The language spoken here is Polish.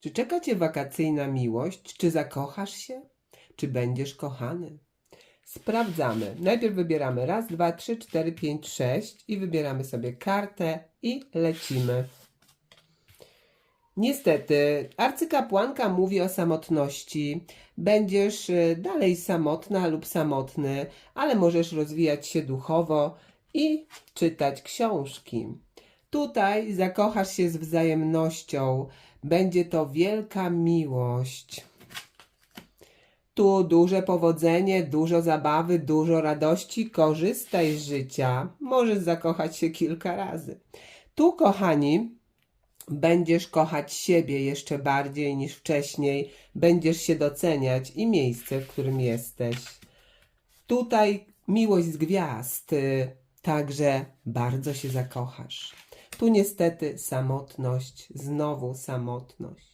Czy czeka cię wakacyjna miłość? Czy zakochasz się? Czy będziesz kochany? Sprawdzamy. Najpierw wybieramy raz, dwa, trzy, cztery, pięć, sześć i wybieramy sobie kartę i lecimy. Niestety, arcykapłanka mówi o samotności. Będziesz y, dalej samotna lub samotny, ale możesz rozwijać się duchowo i czytać książki. Tutaj zakochasz się z wzajemnością. Będzie to wielka miłość. Tu duże powodzenie, dużo zabawy, dużo radości. Korzystaj z życia. Możesz zakochać się kilka razy. Tu, kochani, będziesz kochać siebie jeszcze bardziej niż wcześniej. Będziesz się doceniać i miejsce, w którym jesteś. Tutaj miłość z gwiazd, także bardzo się zakochasz. Tu niestety samotność, znowu samotność.